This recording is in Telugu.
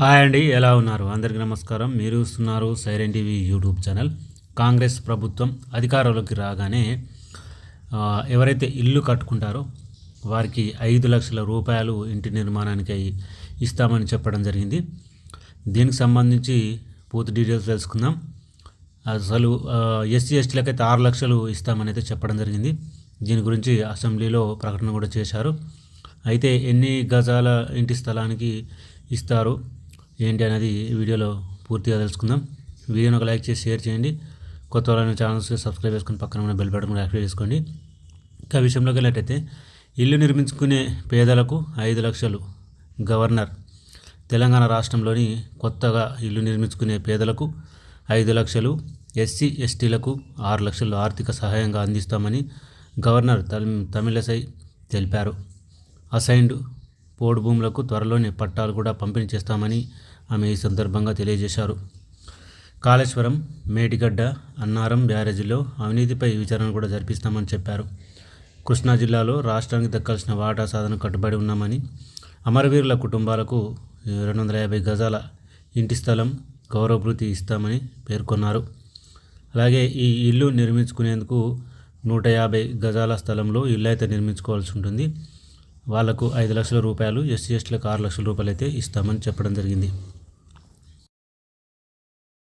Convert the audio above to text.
హాయ్ అండి ఎలా ఉన్నారు? అందరికీ నమస్కారం. మీరు చూస్తున్నారు siren TV YouTube channel. Congress ప్రభుత్వం అధికారంలోకి రాగానే ఎవరైతే ఇల్లు కట్టుకుంటారో వారికి ఐదు లక్షల రూపాయలు ఇంటి నిర్మాణానికి ఇస్తామని చెప్పడం జరిగింది. దీనికి సంబంధించి పూర్తి డీటెయిల్స్ తెలుసుకుందాం. అసలు ఎస్సీ ఎస్టీలకైతే ఆరు లక్షలు ఇస్తామని అయితే చెప్పడం జరిగింది. దీని గురించి అసెంబ్లీలో ప్రకటన కూడా చేశారు. అయితే ఎన్ని గజాల ఇంటి స్థలానికి ఇస్తారు? ఏంటి అనేది వీడియోలో పూర్తిగా తెలుసుకుందాం. వీడియోని ఒక లైక్ చేసి షేర్ చేయండి. కొత్త వాళ్ళని ఛానల్స్ సబ్స్క్రైబ్ చేసుకుని పక్కన ఉన్న బెల్ బటన్ కూడా యాక్టివేట్ చేసుకోండి. ఇంకా విషయంలోకి వెళ్ళేటైతే ఇల్లు నిర్మించుకునే పేదలకు ఐదు లక్షలు గవర్నర్. తెలంగాణ రాష్ట్రంలోని కొత్తగా ఇల్లు నిర్మించుకునే పేదలకు ఐదు లక్షలు ఎస్సీ ఎస్టీలకు ఆరు లక్షలు ఆర్థిక సహాయంగా అందిస్తామని గవర్నర్ తమిళసై తెలిపారు. అసైన్డ్ పోడు భూములకు త్వరలోనే పట్టాలు కూడా పంపిణీ చేస్తామని ఆమె ఈ సందర్భంగా తెలియజేశారు. కాళేశ్వరం మేడిగడ్డ అన్నారం బ్యారేజీలో అవినీతిపై విచారణ కూడా జరిపిస్తామని చెప్పారు. కృష్ణా జిల్లాలో రాష్ట్రానికి దక్కాల్సిన వాటా సాధన కట్టుబడి ఉన్నామని అమరవీరుల కుటుంబాలకు రెండు వందల యాభై గజాల ఇంటి స్థలం గౌరవభృతి ఇస్తామని పేర్కొన్నారు. అలాగే ఈ ఇల్లు నిర్మించుకునేందుకు నూట యాభై గజాల స్థలంలో ఇల్లు అయితే నిర్మించుకోవాల్సి ఉంటుంది. వాళ్ళకు ఐదు లక్షల రూపాయలు ఎస్సీ ఎస్టీలకు ఆరు లక్షల రూపాయలు అయితే ఇస్తామని చెప్పడం జరిగింది.